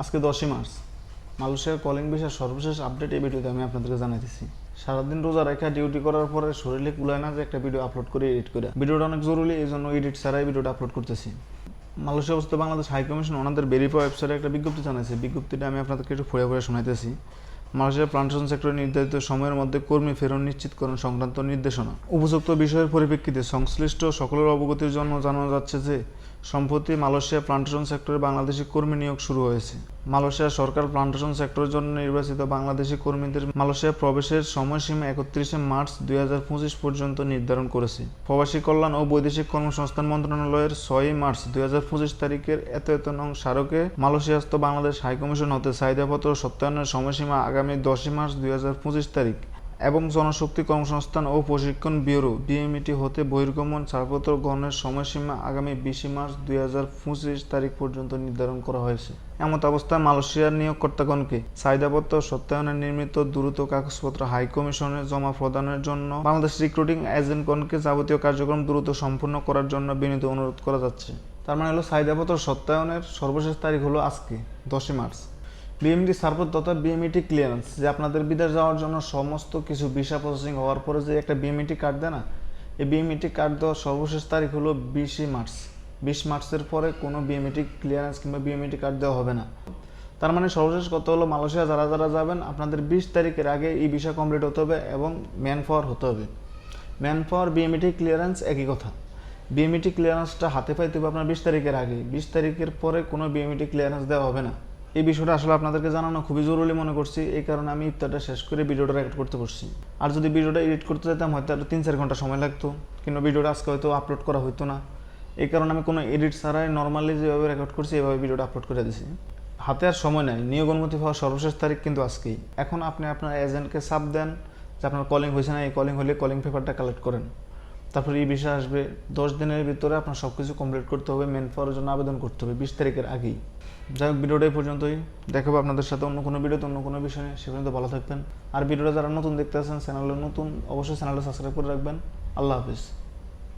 আজকে দশই মার্চ। মালয়েশিয়ার কলিং বিষয়ের সর্বশেষ আপডেট এই ভিডিওতে আমি আপনাদেরকে জানাইতেছি সারাদিন রোজা রেখা ডিউটি করার পরে শরীরে কুলায় না যে একটা ভিডিও আপলোড করে এডিট করে। ভিডিওটা অনেক জরুরি, এই জন্য এডিট ছাড়াই ভিডিওটা আপলোড করতেছি। মালয়েশিয়া অবস্থা বাংলাদেশ হাই কমিশন ওনাদের ভেরিফাই ওয়েবসাইটে একটা বিজ্ঞপ্তি জানাইছে। বিজ্ঞপ্তিটা আমি আপনাদেরকে একটু ফুড়ে ফুড়ে শোনাইতেছি। মালয়েশিয়ার প্লান্টেশন সেক্টরে নির্ধারিত সময়ের মধ্যে কর্মী ফেরত নিশ্চিতকরণ সংক্রান্ত নির্দেশনা। উপযুক্ত বিষয়ের পরিপ্রেক্ষিতে সংশ্লিষ্ট সকলের অবগতির জন্য জানানো যাচ্ছে যে সম্প্রতি মালয়েশিয়া প্লান্টেশন সেক্টরে বাংলাদেশি কর্মী নিয়োগ শুরু হয়েছে। মালয়েশিয়া সরকার প্লান্টেশন সেক্টরের জন্য নির্বাচিত বাংলাদেশি কর্মীদের মালয়েশিয়া প্রবেশের সময়সীমা একত্রিশে মার্চ দুই হাজার পঁচিশ পর্যন্ত নির্ধারণ করেছে। প্রবাসী কল্যাণ ও বৈদেশিক কর্মসংস্থান মন্ত্রণালয়ের ছয়ই মার্চ দুই হাজার পঁচিশ তারিখের এত এত নং স্মারকে মালয়েশিয়াস্থ বাংলাদেশ হাইকমিশন হতে চাহিদাপত্র সত্যায়নের সময়সীমা আগামী দশই মার্চ দুই হাজার পঁচিশ তারিখ। এবং জনশক্তি কর্মসংস্থান ও প্রশিক্ষণ ব্যুরো বিএমইটি হতে বহির্গমন ছাড়পত্র গ্রহণের সময়সীমা আগামী বিশে মার্চ দুই হাজার পঁচিশ তারিখ পর্যন্ত নির্ধারণ করা হয়েছে। এমত অবস্থায় মালয়েশিয়ার নিয়োগকর্তাগণকে চাহিদাপত্র সত্যায়নে নির্মিত দ্রুত কাগজপত্র হাই কমিশনে জমা প্রদানের জন্য বাংলাদেশ রিক্রুটিং এজেন্টগণকে যাবতীয় কার্যক্রম দ্রুত সম্পূর্ণ করার জন্য বিনীত অনুরোধ করা যাচ্ছে। তার মানে হলো চাহিদাপত্র সত্যায়নের সর্বশেষ তারিখ হলো আজকে দশই মার্চ। বিএমডি সার্ভর তথা বিএমইটি ক্লিয়ারেন্স যে আপনাদের বিদেশ যাওয়ার জন্য সমস্ত কিছু ভিসা প্রসেসিং হওয়ার পরে যে একটা বিএমইটি কার্ড দেয় না, এই বিএমইটি কার্ড দেওয়ার সর্বশেষ তারিখ হলো বিশে মার্চ। বিশ মার্চের পরে কোনো বিএমইটি ক্লিয়ারেন্স কিংবা বিএমইটি কার্ড দেওয়া হবে না। তার মানে সর্বশেষ কত হলো মালয়েশিয়া যারা যারা যাবেন, আপনাদের বিশ তারিখের আগে এই ভিসা কমপ্লিট হতে হবে এবং ম্যান পাওয়ার হতে হবে। ম্যান পাওয়ার বিএমইটি ক্লিয়ারেন্স একই কথা। বিএমইটি ক্লিয়ারেন্সটা হাতে পাইতে হবে আপনার বিশ তারিখের আগে। বিশ তারিখের পরে কোনো বিএমইটি ক্লিয়ারেন্স দেওয়া হবে না। এই বিষয়টা আসলে আপনাদেরকে জানানো খুবই জরুরি মনে করছি। এই কারণে আমি ইফতারটা শেষ করে ভিডিওটা রেকর্ড করতে পারছি আর যদি ভিডিওটা এডিট করতে যেতাম হয়তো আরও তিন চার ঘণ্টা সময় লাগতো কিন্তু ভিডিওটা আজকে হয়তো আপলোড করা হতো না। এই কারণে আমি কোনো এডিট ছাড়াই নর্মালি যেভাবে রেকর্ড করছি, এভাবে ভিডিওটা আপলোড করে দিছি। হাতে আর সময় নাই, নিয়োগ অনুমতি হওয়ার সর্বশেষ তারিখ কিন্তু আজকেই। এখন আপনি আপনার এজেন্টকে চাপ দেন যে আপনার কলিং হয়েছে না, এই কলিং হলে কলিং পেপারটা কালেক্ট করেন। তারপর এই বিষয় আসবে। দশ দিনের ভিতরে আপনার সব কিছু কমপ্লিট করতে হবে মেন পাওয়ার জন্য আবেদন করতে হবে, বিশ তারিখের আগেই। যাই হোক, ভিডিওটা এই পর্যন্তই। দেখাবো আপনাদের সাথে অন্য কোনো ভিডিওতে, অন্য কোনো বিষয়ে সে পর্যন্ত ভালো থাকবেন। আর ভিডিওটা যারা নতুন দেখতে আছেন চ্যানেলে নতুন, অবশ্যই চ্যানেলটা সাবস্ক্রাইব করে রাখবেন। আল্লাহ হাফিজ।